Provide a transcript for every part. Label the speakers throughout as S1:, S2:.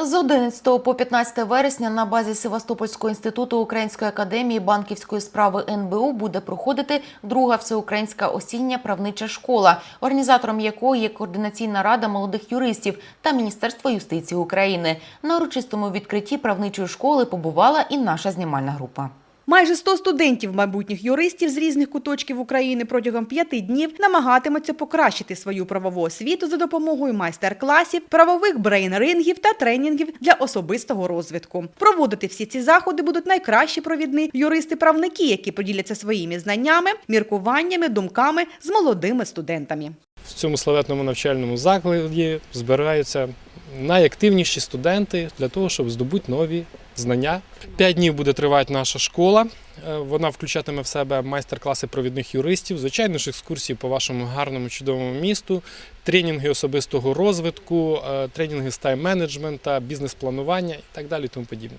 S1: З 11 по 15 вересня на базі Севастопольського інституту Української академії банківської справи НБУ буде проходити друга всеукраїнська осіння правнича школа, організатором якої є координаційна рада молодих юристів та Міністерство юстиції України. На урочистому відкритті правничої школи побувала і наша знімальна група.
S2: Майже 100 студентів, майбутніх юристів з різних куточків України протягом п'яти днів намагатимуться покращити свою правову освіту за допомогою майстер-класів, правових брейн-рингів та тренінгів для особистого розвитку. Проводити всі ці заходи будуть найкращі провідні юристи-правники, які поділяться своїми знаннями, міркуваннями, думками з молодими студентами.
S3: В цьому славетному навчальному закладі збираються найактивніші студенти для того, щоб здобути нові знання. П'ять днів буде тривати наша школа. Е, Вона включатиме в себе майстер-класи провідних юристів, звичайно ж, екскурсії по вашому гарному чудовому місту, тренінги особистого розвитку, е, тренінги з тайм-менеджмента, бізнес-планування і так далі. Тому подібне.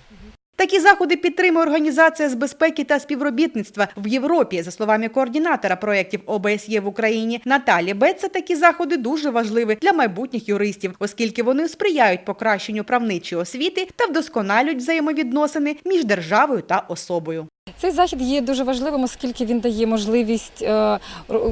S2: Такі заходи підтримує Організація з безпеки та співробітництва в Європі. За словами координатора проєктів ОБСЄ в Україні Наталі Беца, такі заходи дуже важливі для майбутніх юристів, оскільки вони сприяють покращенню правничої освіти та вдосконалюють взаємовідносини між державою та особою.
S4: Цей захід є дуже важливим, оскільки він дає можливість е,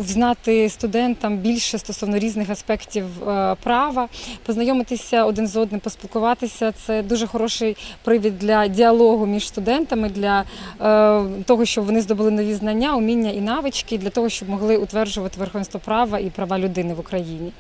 S4: знати студентам більше стосовно різних аспектів е, права, познайомитися один з одним, поспілкуватися. Це дуже хороший привід для діалогу між студентами, для е, того, щоб вони здобули нові знання, уміння і навички, для того, щоб могли утверджувати верховенство права і права людини в Україні.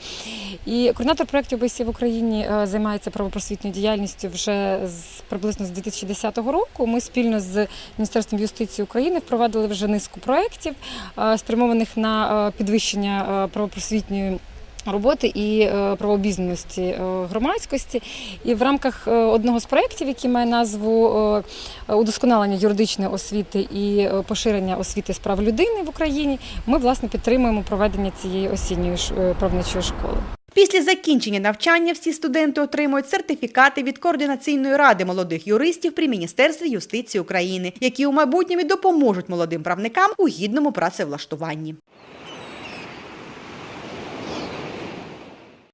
S4: І координатор проєктів ОБСЄ в Україні займається правопросвітньою діяльністю вже з приблизно з 2010 року. Ми спільно з Міністерством юстиції України впровадили вже низку проєктів, е, спрямованих на е, підвищення е, правопросвітньої. Роботи і правообізнаності е, громадськості, і в рамках одного з проєктів, який має назву удосконалення юридичної освіти і поширення освіти з прав людини в Україні, ми власне підтримуємо проведення цієї осінньої правничої школи.
S2: Після закінчення навчання всі студенти отримують сертифікати від координаційної ради молодих юристів при Міністерстві юстиції України, які у майбутньому допоможуть молодим правникам у гідному працевлаштуванні.